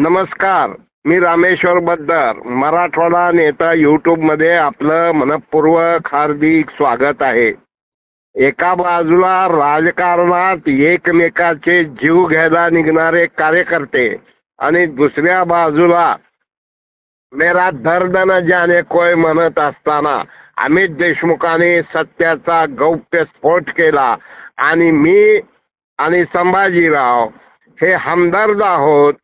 नमस्कार मी रामेश्वर बद्दर मराठवाडा नेता यूट्यूबमध्ये आपलं मनपूर्वक हार्दिक स्वागत आहे. एका बाजूला राजकारणात एकमेकाचे जीव घ्यायला निघणारे कार्यकर्ते आणि दुसऱ्या बाजूला मेरा दर्द न जाने कोय म्हणत असताना अमित देशमुखाने सत्याचा गौप्य स्फोट केला आणि मी आणि संभाजीराव हे हमदर्द आहोत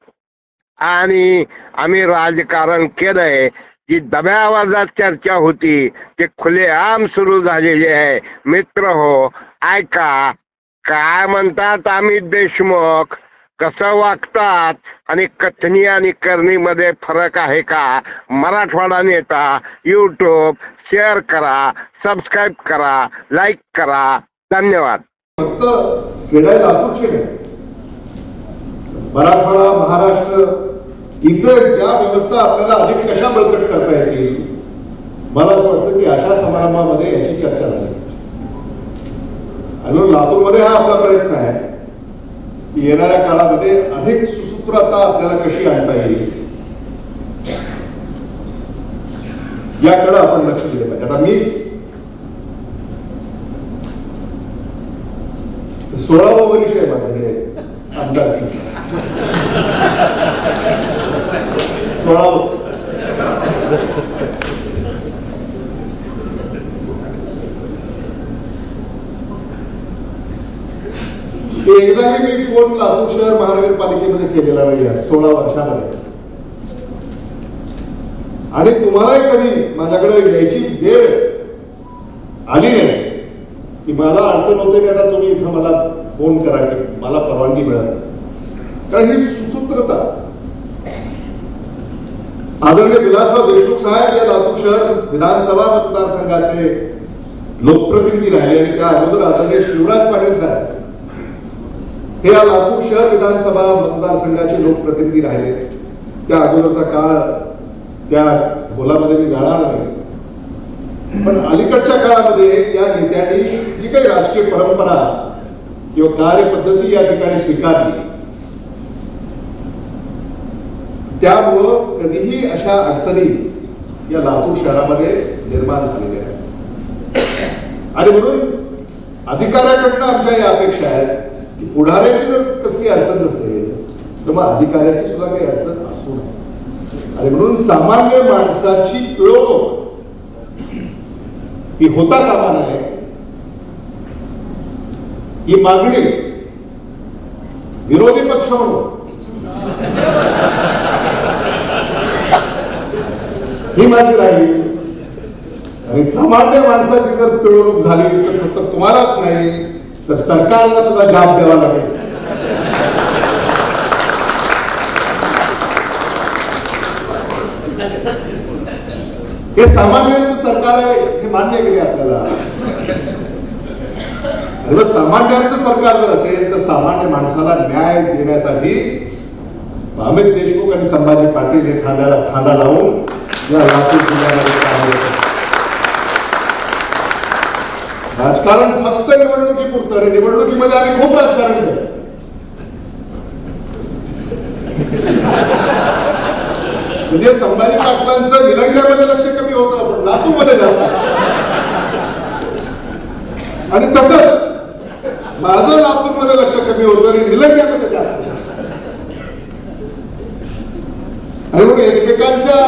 आणि आम्ही राजकारण केलंय. जी दब्या आवाजात चर्चा होती ते खुलेआम सुरू झालेली आहे. मित्र हो ऐका. काय म्हणतात अमित देशमुख? कसं वागतात? आणि कथनी आणि करणीमध्ये फरक आहे का? मराठवाडा नेता यूट्यूब शेअर करा सबस्क्राईब करा लाईक करा. धन्यवाद. फक्त खेळायला मराठवाडा महाराष्ट्र इतर ज्या व्यवस्था आपल्याला अधिक कशा बळकट करता येतील? मला असं वाटतं की अशा समारंभामध्ये याची चर्चा झाली आणि लातूरमध्ये हा आपला प्रयत्न आहे की येणाऱ्या काळामध्ये अधिक सुसूत्रता आपल्याला कशी आणता येईल? याकडे आपण लक्ष दिलं पाहिजे. आता मी सोळावं वर्ष आहे माझं हे आमदार Bravo. एकदाही मी फोन लातूर शहर महानगरपालिकेमध्ये केलेला नाही सोळा वर्षामध्ये आणि तुम्हालाही कधी माझ्याकडे घ्यायची वेळ आली नाही की मला अडचण होते की आता तुम्ही इथं मला फोन करा की मला परवानगी मिळत नाही. कारण ही सुसूत्रता. आदरणीय विलासराव देशमुख साहेब या लातूर शहर विधानसभा मतदारसंघाचे लोकप्रतिनिधी राहिले आणि त्या अगोदर आदरणीय शिवराज पाटील साहेब हे या लातूर शहर विधानसभा मतदारसंघाचे लोकप्रतिनिधी राहिले. त्या अगोदरचा काळ त्या खोलामध्ये मी जाणार नाही. पण अलीकडच्या काळामध्ये या नेत्यांनी जी काही राजकीय परंपरा किंवा कार्यपद्धती या ठिकाणी स्वीकारली त्यामुळं कधीही अशा अडचणी या लातूर शहरामध्ये निर्माण झालेल्या आहेत. आणि म्हणून अधिकाऱ्याकडनं आमच्या या अपेक्षा आहेत की पुढाऱ्याची जर कसली अडचण नसेल तर मग अधिकाऱ्याची सुद्धा काही अडचण असू नये. आणि म्हणून सामान्य माणसाची पिळवणूक ही होता कामा नये. ही मागणी विरोधी पक्ष म्हणून. ही माझी राहिली आणि सामान्य माणसाची जर पिळवणूक झाली तर फक्त तुम्हालाच नाही तर सरकारला सुद्धा जाब द्यावा लागेल. हे सामान्यांचं सरकार आहे हे मान्य केले आपल्याला? सामान्यांचं सरकार जर असेल तर सामान्य माणसाला न्याय देण्यासाठी अमित देशमुख आणि संभाजी पाटील हे खांद्याला खांदा लावून या लातूर जिल्ह्यामध्ये काम राजकारण फक्त निवडणुकीपुरतं. रे निवडणुकीमध्ये आम्ही खूप राजकारण केलं. म्हणजे संभाजी पाटलांचं निलंग्यामध्ये लक्ष कमी होतं पण लातूरमध्ये जात आणि तसंच माझं लातूरमध्ये लक्ष कमी होतं आणि निलंग्यामध्ये जास्त. आणि मग एकमेकांच्या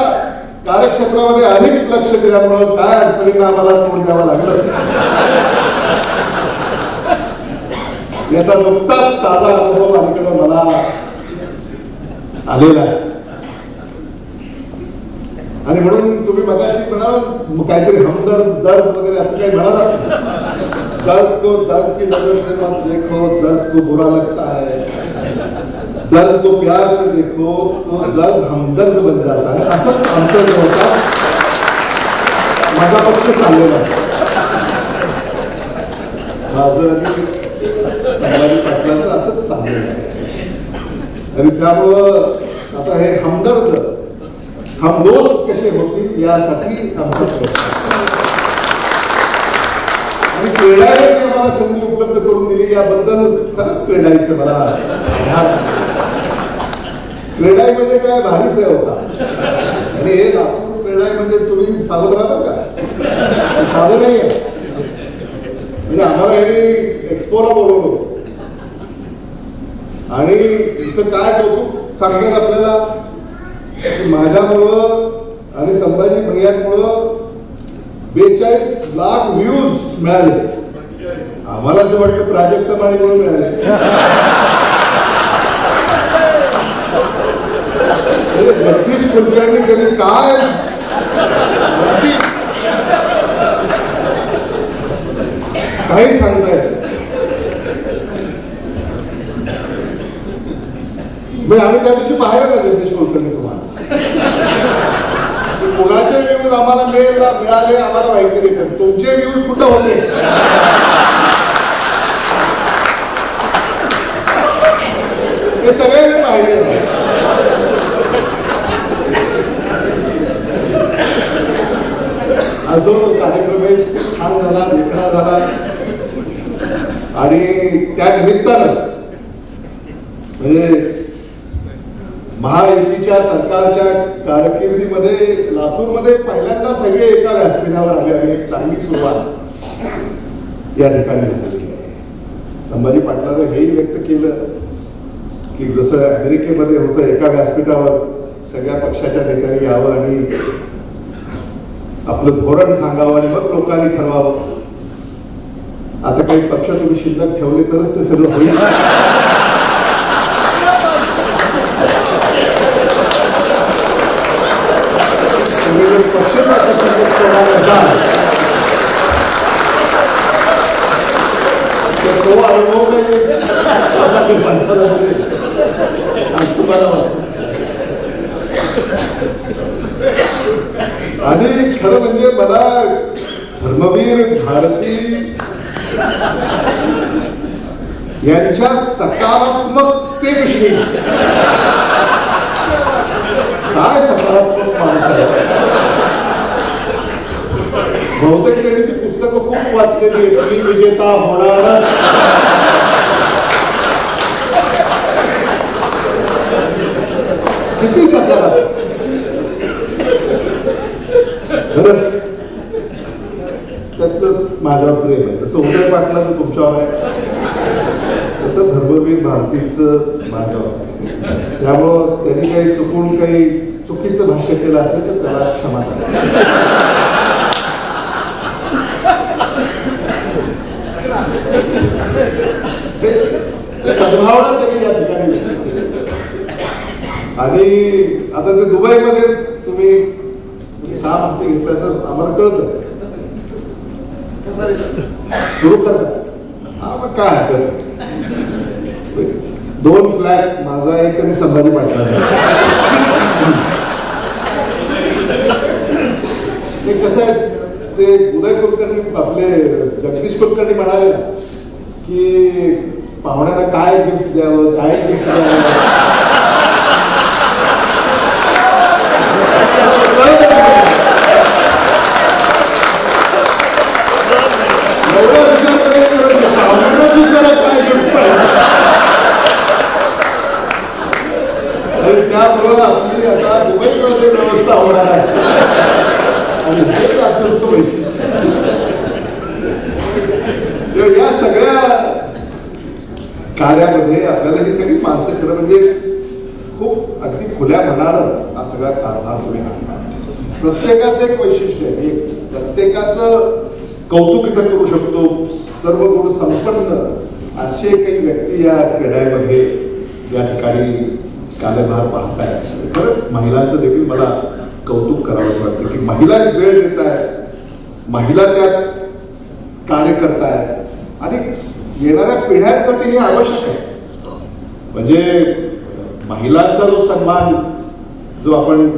कार्यक्षेत्रामध्ये अधिक लक्ष दिल्यामुळं काय अडचणींना आम्हाला सोडून द्यावं लागलं? याचा नुकताच ताजा अनुभव अलीकडे मला आलेला आहे. आणि म्हणून तुम्ही मगाशी म्हणाल काहीतरी हमदर्द दर्द वगैरे असं काही म्हणाला दर्द को दर्द की नजर से मत देखो दर्द को बुरा लगता है। दर्द को प्यार से देखो तो दर्द हमदर्द बन जाता है। असंच आमचं जो होता माझा पक्ष चाललेला माझं आणि संभाजी असंच चाललेलं आहे. आणि त्यामुळं आता हे हमदर्द हम दोस्त कसे होतील यासाठी आमचा आणि क्रीडाने आम्हाला संधी उपलब्ध करून दिली याबद्दल खरंच क्रीडायचं मला ध्यान क्रेडाई म्हणजे काय भारीच आहे होता. आणि हे लातूर क्रेडाई म्हणजे तुम्ही सावध राहा का? साधं नाही आहे म्हणजे आम्हाला हे एक्सपोला बोलवलं होतं. आणि इथं काय कौतुक सांगतात आपल्याला? की माझ्यामुळं आणि संभाजी भैयांमुळं बेचाळीस लाख व्ह्यूज मिळाले. आम्हाला असं वाटतं प्राजक्त म्हणून मिळाले. अरे, जगदीश कुलकर्णी कधी काय? काही सांगता नाही. आम्ही त्या दिवशी पाहायला ना जगदीश कुलकर्णी तुम्हाला. कुणाचे व्ह्यूज आम्हाला मिळेल मिळाले आम्हाला माहिती नाही पण तुमचे व्ह्यूज कुठं होते? ते सगळे मी पाहिले. असो कार्यक्रम हे छान झाला निखळा झाला. आणि त्या निमित्तानं म्हणजे महायुतीच्या सरकारच्या कारकिर्दीमध्ये लातूरमध्ये पहिल्यांदा सगळे एका व्यासपीठावर आले आणि एक चांगली सुरुवात या ठिकाणी झालेली आहे संभाजी पाटलानं हेही व्यक्त केलं की जसं अमेरिकेमध्ये होतं एका व्यासपीठावर सगळ्या पक्षाच्या नेत्यांनी यावं आणि आपलं धोरण सांगावं आणि मग लोकांनी ठरवावं. आता काही पक्ष तुम्ही शिल्लक ठेवले तरच ते सगळं होईल. माणसाला आज तुम्हाला वाटतं. आणि खरं म्हणजे मला धर्मवीर भारती यांच्या सकारात्मकतेविषयी काय सकारात्मक माणूस आहे? बहुतेक त्यांनी ती पुस्तकं खूप वाचलेली आहेत. मी विजेता होणारच किती सकारात्मक खरंच त्याच माझ्यावर प्रेम आहे जसं उदय पाटलाचं तुमच्यावर आहे तसं धर्मवीर भारतीचं त्यामुळं त्यांनी काही चुकून काही चुकीचं भाष्य केलं असेल तर त्याला क्षमा करा. सद्भावना त्यांनी या ठिकाणी आणि आता ते दुबईमध्ये तुम्ही काम हाती घेतल्याचं आम्हाला कळतं. सुरू करता हा मग काय हरकत दोन फ्लॅट माझा एक आणि संभाजी पाटला ते कसं आहे ते उदय कुलकर्णी आपले जगदीश कुलकर्णी म्हणाले ना की पाहुण्याला काय गिफ्ट द्यावं काय गिफ्ट द्यावं एवढा विचार करायचा गरज नाही. पाहुण्यांना सुद्धा काय gift पाहिजे. आणि त्यामुळं आपली आता दुबईमध्ये व्यवस्था होणार आहे आणि हेच आपलं सोय. तर या सगळ्या कार्यामध्ये आपल्याला ही सगळी माणसं खरं म्हणजे खूप अगदी खुल्या मनानं हा सगळा कारभार तुम्ही आणला प्रत्येकाचं एक वैशिष्ट्य आहे. एक प्रत्येकाचं कौतुक करू शकतो. सर्व गुण संपन्न असे काही व्यक्ती या क्रीडामध्ये या ठिकाणी कार्यभार पाहत आहेत खरंच महिलांचं देखील मला कौतुक करावंसं वाटतं की महिला वेळ देत आहेत महिला त्यात कार्य करतायत आणि येणाऱ्या पिढ्यांसाठी हे आवश्यक आहे. म्हणजे महिलांचा जो सन्मान जो आपण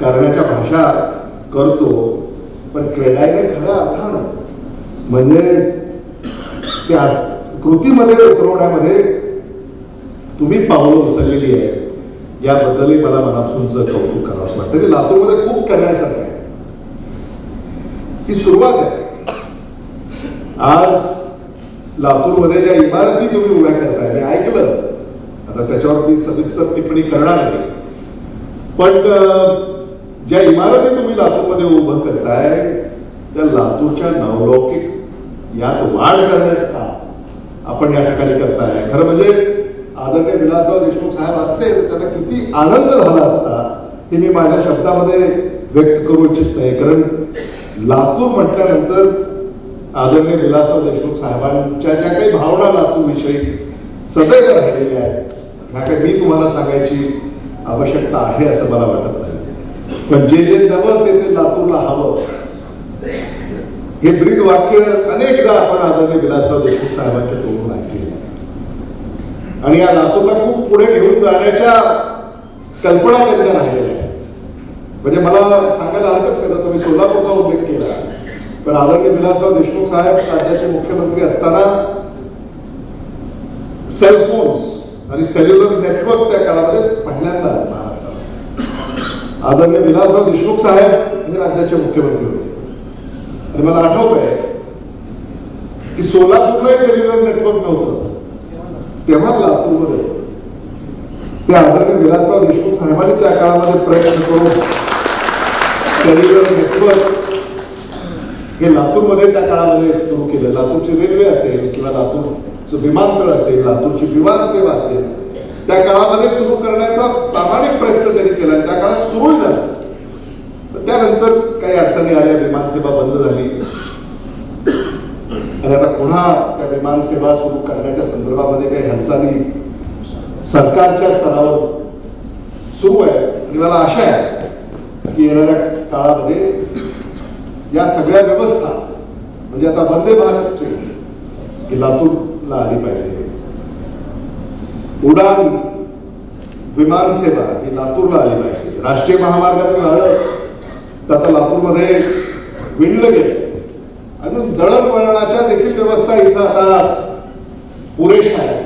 करण्याच्या भाषा करतो पण क्रेडाईने खऱ्या अर्थानं म्हणजे त्या कृतीमध्ये उतरवण्यामध्ये तुम्ही पावलं उचललेली आहे. याबद्दलही मला मनापासून कौतुक करावं वाटतं. की लातूरमध्ये खूप करण्यासारखं आहे. ही सुरुवात आहे. आज लातूरमध्ये ज्या इमारती तुम्ही उभ्या करताय मी ऐकलं. आता त्याच्यावर मी सविस्तर टिप्पणी करणार नाही पण ज्या इमारती तुम्ही लातूरमध्ये उभं करताय त्या लातूरच्या नवलौकिक यात वाढ करण्याचं काम आपण या ठिकाणी करताय. खरं म्हणजे आदरणीय विलासराव देशमुख साहेब असते तर त्यांना किती आनंद झाला असता हे मी माझ्या शब्दामध्ये व्यक्त करू इच्छित नाही कारण लातूर म्हटल्यानंतर आदरणीय विलासराव देशमुख साहेबांच्या ज्या काही भावना लातूर विषयी सदैव राहिलेल्या आहेत ह्या काही मी तुम्हाला सांगायची आवश्यकता आहे असं मला वाटत नाही. पण जे जे नवं ते ते लातूरला हवं हे ब्रीद वाक्य अनेकदा आपण आदरणीय विलासराव देशमुख साहेबांच्या तोंडून आणि या लातूरला खूप पुढे घेऊन जाण्याच्या कल्पना त्यांच्या राहिलेल्या आहेत. म्हणजे मला सांगायला हरकत नाही तुम्ही सोलापूरचा उल्लेख केला. पण आदरणीय विलासराव देशमुख साहेब राज्याचे मुख्यमंत्री असताना सेलफोन्स आणि सेल्युलर नेटवर्क त्या काळामध्ये पहिल्यांदा महाराष्ट्रात आदरणीय विलासराव देशमुख साहेब हे राज्याचे मुख्यमंत्री होते. आणि मला आठवत आहे की सोलापूरलाही सेल्युलर नेटवर्क नव्हतं. तेव्हा लातूरमध्ये ते आदरणीय विलासराव देशमुख साहेबांनी त्या काळामध्ये प्रयत्न करून सेल्युलर नेटवर्क हे लातूरमध्ये त्या काळामध्ये सुरू केलं. लातूरची रेल्वे असेल किंवा लातूरचं विमानतळ असेल लातूरची विमान सेवा असेल त्या काळामध्ये सुरू करण्याचा प्रामाणिक प्रयत्न त्यांनी केला. त्या काळात सुरू झाला. त्यानंतर काही अडचणी आल्या विमानसेवा बंद झाली. आणि आता पुन्हा त्या विमानसेवा सुरू करण्याच्या संदर्भामध्ये काही हालचाली सरकारच्या स्तरावर सुरू आहे. आणि मला आशा आहे की येणाऱ्या काळामध्ये या सगळ्या व्यवस्था म्हणजे आता वंदे भारत ट्रेन ही लातूरला आली पाहिजे. उडान विमान सेवा ही लातूरला आली पाहिजे. राष्ट्रीय महामार्गाचं झालं तर आता लातूरमध्ये विणलं गेलं. आणि दळणवळणाच्या देखील व्यवस्था इथं आता पुरेशा आहे.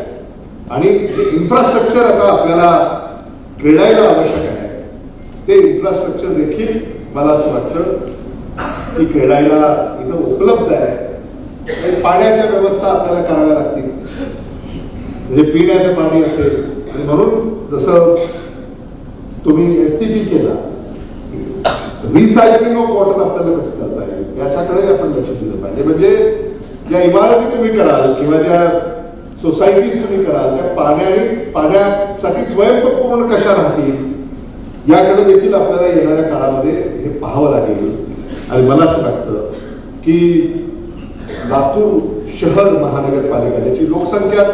आणि जे इन्फ्रास्ट्रक्चर आता आपल्याला क्रीडायला आवश्यक आहे ते इन्फ्रास्ट्रक्चर देखील मला असं वाटतं की क्रीडायला इथं उपलब्ध आहे. आणि पाण्याच्या व्यवस्था आपल्याला कराव्या लागतील. म्हणजे पिण्याचं पाणी असेल आणि म्हणून जसं तुम्ही एस टी पी केला रिसायकलिंग ऑफ वॉटर आपल्याला कसं करता येईल? याच्याकडे आपण लक्ष दिलं पाहिजे. म्हणजे ज्या इमारती तुम्ही कराल किंवा ज्या सोसायटीज तुम्ही कराल त्या पाण्याने पाण्यासाठी स्वयंपूर्ण कशा राहतील याकडे देखील आपल्याला येणाऱ्या काळामध्ये हे पाहावं लागेल. आणि मला असं वाटतं की लातूर शहर महानगरपालिका ज्याची लोकसंख्या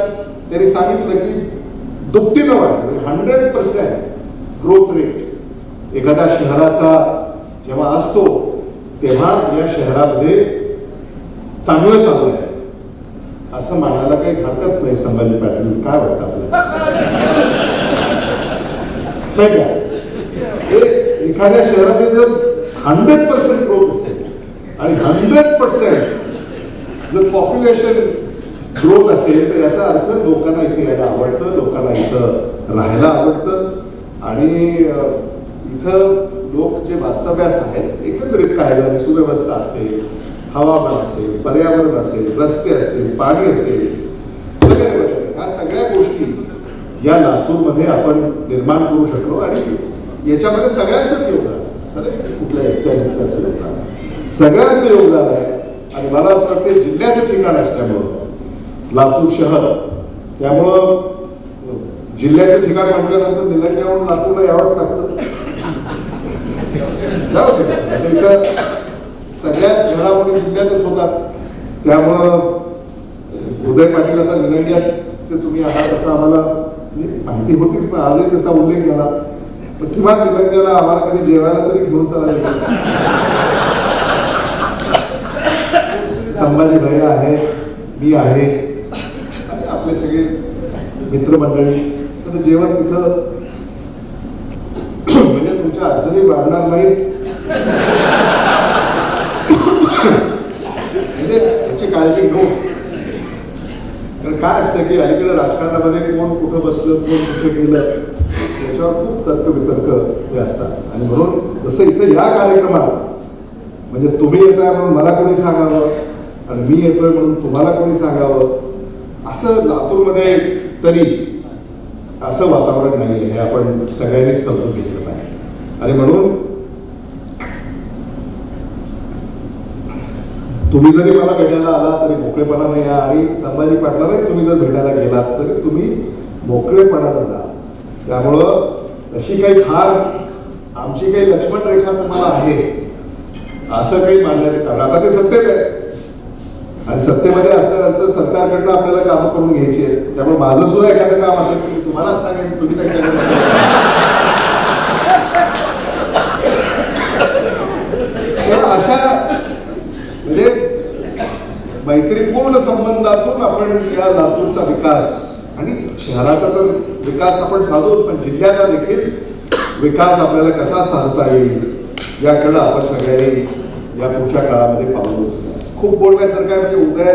त्यांनी सांगितलं की दुपटीनं वाढली. हंड्रेड पर्सेंट ग्रोथ रेट एखाद्या शहराचा जेव्हा असतो तेव्हा या शहरामध्ये चांगलं चालू आहे. असं म्हणायला काही हरकत नाही संभाजी पाटील. काय वाटतं आपल्याला? नाही का? एखाद्या शहरामध्ये जर हंड्रेड पर्सेंट ग्रोथ असेल आणि हंड्रेड पर्सेंट जर पॉप्युलेशन ग्रोथ असेल तर याचा अर्थ लोकांना इथे यायला आवडतं लोकांना इथं राहायला आवडतं आणि इथं लोक जे वास्तव्यास आहेत एकत्रित काय सुव्यवस्था असेल हवामान असेल पर्यावरण असेल रस्ते असतील पाणी असेल वगैरे वगैरे ह्या सगळ्या गोष्टी या लातूरमध्ये आपण निर्माण करू शकलो आणि याच्यामध्ये सगळ्यांचंच योगदान. सगळ्या कुठल्या एकट्या मित्राचं योगदान सगळ्यांचं योगदान आहे आणि मला असं वाटतं जिल्ह्याचं ठिकाण असल्यामुळं लातूर शहर. त्यामुळं जिल्ह्याचं ठिकाण म्हटल्यानंतर निलंग्यावरून लातूरला यावंच लागतं. जाऊ शकत इथं सगळ्याच घडामोडी जिल्ह्यातच होतात. त्यामुळं उदय पाटील आता निलंग्याचे तुम्ही आहात असं आम्हाला माहिती होतीच पण आजही त्याचा उल्लेख झाला. पण किमान निलंग्याला आम्हाला कधी जेवायला तरी घेऊन चालायचं संभाजी भैया आहे मी आहे आणि आपले सगळे मित्रमंडळी. तर जेवण तिथं म्हणजे तुमच्या अडचणी वाढणार नाहीत म्हणजे याची काळजी घेऊ कारण काय असतं की अलीकडे राजकारणामध्ये कोण कुठं बसलं कोण कुठे गेलं त्याच्यावर खूप तर्क वितर्क हे असतात. आणि म्हणून जसं इथं या कार्यक्रमात म्हणजे तुम्ही येताय म्हणून मला कोणी सांगावं आणि मी येतोय म्हणून तुम्हाला कोणी सांगावं असं लातूरमध्ये तरी असं वातावरण नाही आहे हे आपण सगळ्यांनीच समजून घेतलं पाहिजे. आणि म्हणून तुम्ही जरी मला भेटायला आला तरी मोकळेपणाने या आणि संभाजी पाटलालाही तुम्ही जर भेटायला गेलात तरी तुम्ही मोकळेपणानं जा. त्यामुळं अशी काही फार आमची काही लक्ष्मण रेखा तुम्हाला आहे. असं काही मांडण्याचं कारण. आता ते सत्तेत आहे आणि सत्तेमध्ये असल्यानंतर सरकारकडनं आपल्याला कामं करून घ्यायची आहेत. त्यामुळे माझं सुद्धा एखादं काम असेल की तुम्हालाच सांगेन. तुम्ही त्याच्याकडे अशा म्हणजे मैत्रीपूर्ण संबंधातून आपण या लातूरचा विकास आणि शहराचा तर विकास आपण साधूच पण जिल्ह्याचा देखील विकास आपल्याला कसा साधता येईल याकडं आपण सगळ्यांनी या पुढच्या काळामध्ये पाऊल उचलू. खूप बोलण्यासारखं आहे म्हणजे उदय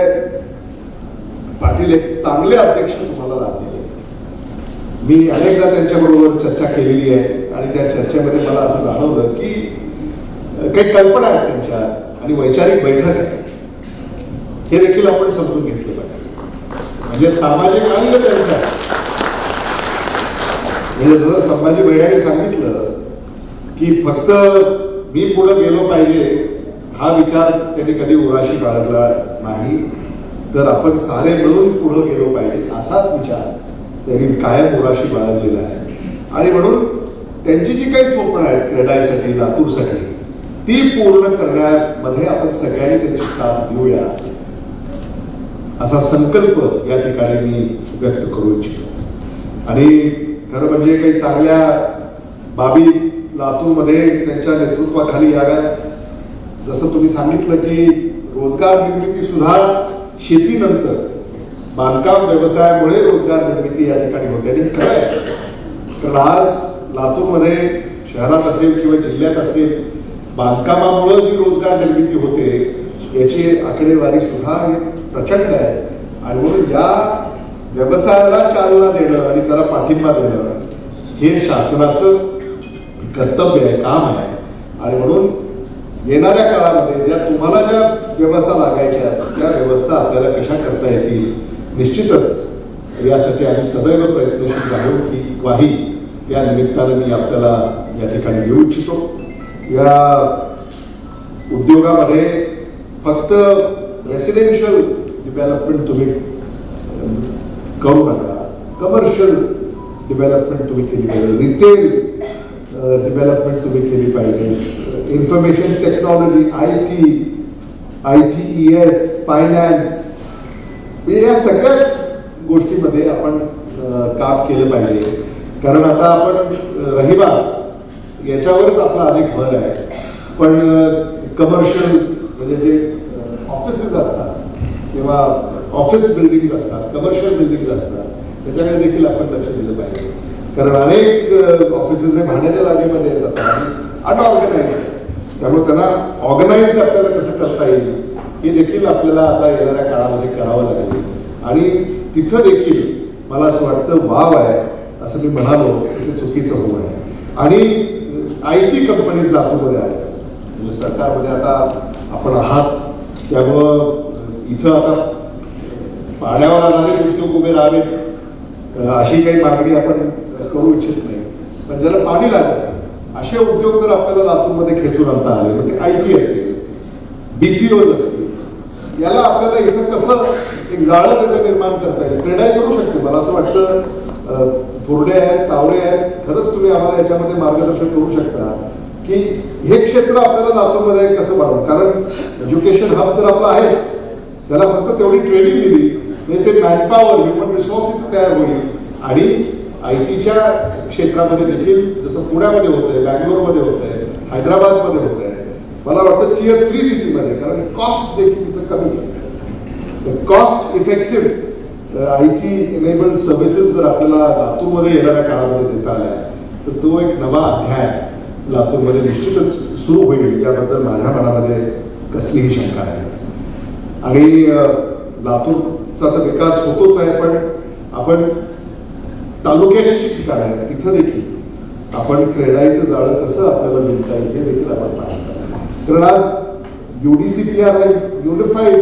पाटील एक चांगले अध्यक्ष तुम्हाला लाभलेले आहेत. मी अनेकदा त्यांच्याबरोबर चर्चा केलेली आहे आणि त्या चर्चेमध्ये मला असं जाणवलं की काही कल्पना आहेत त्यांच्या आणि वैचारिक बैठक आहे हे देखील आपण समजून घेतलं पाहिजे. म्हणजे सामाजिक अंग त्यांचा. म्हणजे जसं संभाजी भैयाने सांगितलं की फक्त मी पुढे गेलो पाहिजे हा विचार त्यांनी कधी उराशी बाळगला नाही. तर आपण सारे मिळून पुढे गेलो पाहिजे असाच विचार त्यांनी कायम उराशी बाळगलेला आहे. आणि म्हणून त्यांची जी काही स्वप्न आहेत क्रीडासाठी लातूरसाठी ती पूर्ण करण्यामध्ये आपण सगळ्यांनी त्यांची साथ देऊया. असा संकल्प या ठिकाणी मी व्यक्त करू इच्छितो. आणि खरं म्हणजे काही चांगल्या बाबी लातूरमध्ये त्यांच्या नेतृत्वाखाली याव्यात. जसं तुम्ही सांगितलं की रोजगार निर्मिती सुद्धा शेतीनंतर बांधकाम व्यवसायामुळे रोजगार निर्मिती या ठिकाणी होते. आणि खरं आहे कारण आज लातूरमध्ये शहरात असेल किंवा जिल्ह्यात असेल बांधकामामुळे जी रोजगार निर्मिती होते याची आकडेवारी सुद्धा प्रचंड आहे. आणि म्हणून या व्यवसायाला चालना देणं आणि त्याला पाठिंबा देणं हे शासनाचं कर्तव्य आहे काम आहे. आणि म्हणून येणाऱ्या काळामध्ये ज्या तुम्हाला ज्या व्यवस्था लागायच्या त्या व्यवस्था आपल्याला कशा करता येतील निश्चितच यासाठी आम्ही सदैव प्रयत्नशील आहोत की ग्वाही या निमित्तानं मी आपल्याला या ठिकाणी देऊ इच्छितो. या उद्योगामध्ये फक्त रेसिडेन्शियल डेव्हलपमेंट तुम्ही करू नका कमर्शियल डेव्हलपमेंट तुम्ही केली पाहिजे रिटेल डेव्हलपमेंट तुम्ही केली पाहिजे information technology I T I T E S finance म्हणजे या सगळ्याच गोष्टीमध्ये आपण uh, काम केलं पाहिजे. कारण आता आपण uh, रहिवास याच्यावरच आपला अधिक भर आहे. पण uh, कमर्शियल म्हणजे जे ऑफिसेस असतात किंवा ऑफिस बिल्डिंग असतात कमर्शियल बिल्डिंग असतात त्याच्याकडे देखील आपण लक्ष दिलं पाहिजे. कारण अनेक ऑफिसेस हे भाड्याच्या जागेमध्ये येतात. अनऑर्गनाइज त्यामुळे त्यांना ऑर्गनाइज आपल्याला कसं करता येईल हे देखील आपल्याला आता येणाऱ्या काळामध्ये करावं लागेल. आणि तिथं देखील मला असं वाटतं वाव आहे असं मी म्हणालो ते चुकीचं होऊ आहे आणि आय टी कंपनीज लातूरमध्ये आहेत. म्हणजे सरकारमध्ये आता आपण आहात त्यामुळं इथं आता पाण्यावर आधारित उद्योग उभे राहावेत अशी काही मागणी आपण करू इच्छित नाही. पण ज्याला पाणी लागत असे उद्योग जर आपल्याला लातूरमध्ये खेचून आणता आले म्हणजे आय टी असेल बीपीओज असतील याला आपल्याला इथं कसं एक जाळं त्याचं निर्माण करता येईल? क्रीडाही करू शकते. मला असं वाटतं थोरडे आहेत तावरे आहेत खरंच तुम्ही आम्हाला याच्यामध्ये मार्गदर्शन करू शकता की हे क्षेत्र आपल्याला लातूरमध्ये कसं वाढवं? कारण एज्युकेशन हब तर आपला आहेच. त्याला फक्त तेवढी ट्रेनिंग दिली. म्हणजे ते मॅनपॉवर ह्युमन रिसोर्स इथे तयार होईल. आणि आय टीच्या क्षेत्रामध्ये देखील जसं पुण्यामध्ये होत आहे बँगलोरमध्ये होत आहे हैदराबादमध्ये होत आहे मला वाटतं टियर थ्री सिटीमध्ये कारण कॉस्ट देखील इथं कमी आहे. Cost effective I T enabled services जर आपल्याला लातूरमध्ये येणाऱ्या काळामध्ये देता आल्या तर तो एक नवा अध्याय लातूरमध्ये निश्चितच सुरू होईल. याबद्दल माझ्या मनामध्ये कसलीही शंका नाही. आणि लातूरचा तर विकास होतोच आहे पण आपण तालुक्याची जी ठिकाणं आहेत तिथं देखील आपण क्रेडाईचं जाळं कसं आपल्याला मिळता येईल हे देखील आपण पाहिलं कारण आज युडीसीपीआर आहे युनिफाईड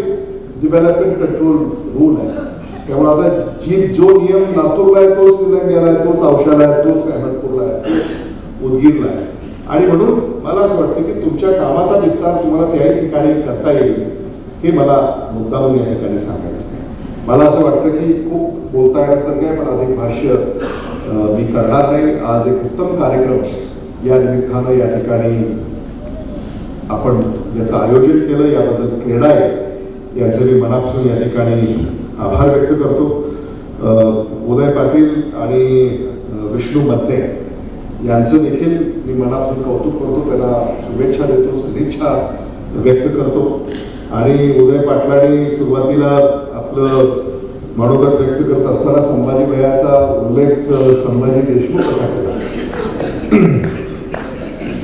डेव्हलपमेंट कंट्रोल रूल आहे. त्यामुळे आता जी जो नियम लातूरला आहे तोच निलंग्याला आहे तोच औषधाला आहे तोच अहमदपूरला आहे उदगीरला आहे. आणि म्हणून मला असं वाटतं की तुमच्या कामाचा विस्तार तुम्हाला त्याही ठिकाणी करता येईल. हे मला मुद्दामून या ठिकाणी सांगायचं आहे. मला असं वाटतं की खूप बोलता येण्यासारखं आहे पण अधिक भाष्य मी करणार नाही. आज एक उत्तम कार्यक्रम या निमित्तानं या ठिकाणी आपण याचं आयोजन केलं याबद्दल क्रीडा आहे याचं मी मनापासून या ठिकाणी आभार व्यक्त करतो. उदय पाटील आणि विष्णू मत्ते यांचं देखील मी मनापासून कौतुक करतो. त्यांना शुभेच्छा देतो सदिच्छा व्यक्त करतो. आणि उदय पाटलांनी सुरुवातीला आपलं मनोगत व्यक्त करत असताना संभाजी भयाचा उल्लेख संभाजी देशमुख कसा केला.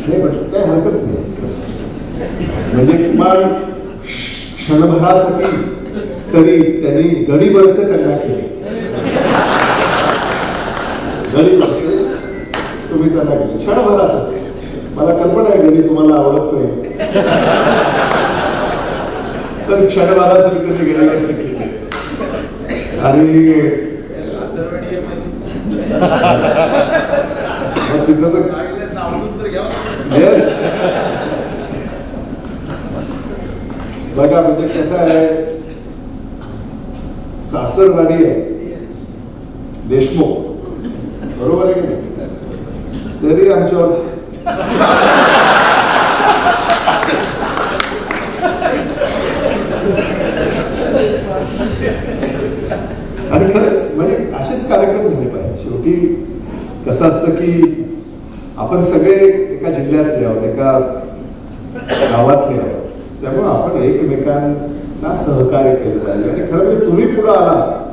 नाही म्हणजे काय हरकत नाही. म्हणजे किमान क्षणभरासाठी तरी त्यांनी गडीवरचे त्यांना केले. गडीवरचे तुम्ही त्यांना केले. क्षणभरासाठी. मला कल्पना आहे गडी तुम्हाला आवडत नाही. तर क्षणभरासाठी कधी गडीवरचे केले आणि तिथं तर बघा म्हणजे कसं आहे सासरवाडी आहे. देशमुख. बरोबर आहे की नाही? तरी आमच्यावर आणि खरंच म्हणजे असेच कार्यक्रम झाले पाहिजे. शेवटी कसं असतं की आपण सगळे एका जिल्ह्यातले आहोत एका गावातले आहोत. त्यामुळे आपण एकमेकांना सहकार्य केलं पाहिजे. आणि खरं म्हणजे तुम्ही पुढं आला.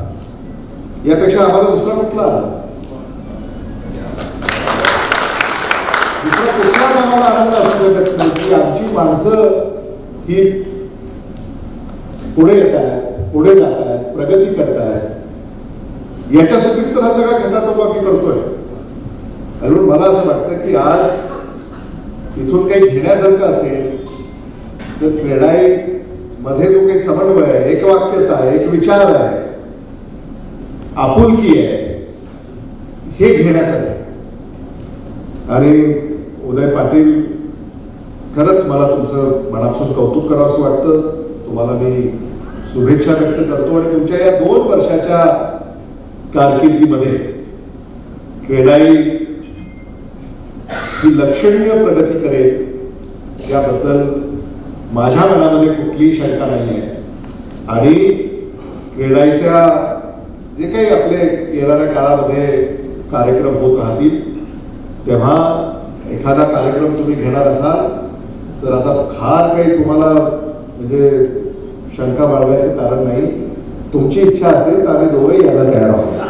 यापेक्षा आम्हाला दुसरा कुठला आला? दुसरा कुठलाच आम्हाला आनंद असू शकत नाही की आमची माणसं ही पुढे येत आहेत पुढे जात आहेत प्रगती करत आहेत. याच्यासाठीच तर हा सगळा खटाटोपा मी करतोय. आणि म्हणून मला असं वाटतं की आज इथून काही घेण्यासारखं असेल तर क्रेडाई मध्ये जो काही समन्वय आहे एक वाक्यता आहे एक विचार आहे आपुलकी आहे हे घेण्यासारखं आणि उदय पाटील खरंच मला तुमचं मनापासून कौतुक करावं असं वाटतं. तुम्हाला मी शुभेच्छा व्यक्त करतो. आणि तुमच्या या दोन वर्षाच्या कारकिर्दीमध्ये. क्रेडाई ही लक्षणीय प्रगती करेल याबद्दल माझ्या मनामध्ये कुठलीही शंका नाही आहे. आणि क्रीडाईच्या जे काही आपले येणाऱ्या काळामध्ये कार्यक्रम होत राहतील तेव्हा एखादा कार्यक्रम तुम्ही घेणार असाल तर आता फार काही तुम्हाला म्हणजे शंका बाळगायचं कारण नाही. तुमची इच्छा असेल तर आम्ही दोघंही यायला तयार आहोत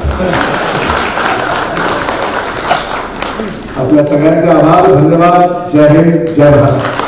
आपल्या सगळ्यांचे आभार धन्यवाद जय हिंद जय भारत.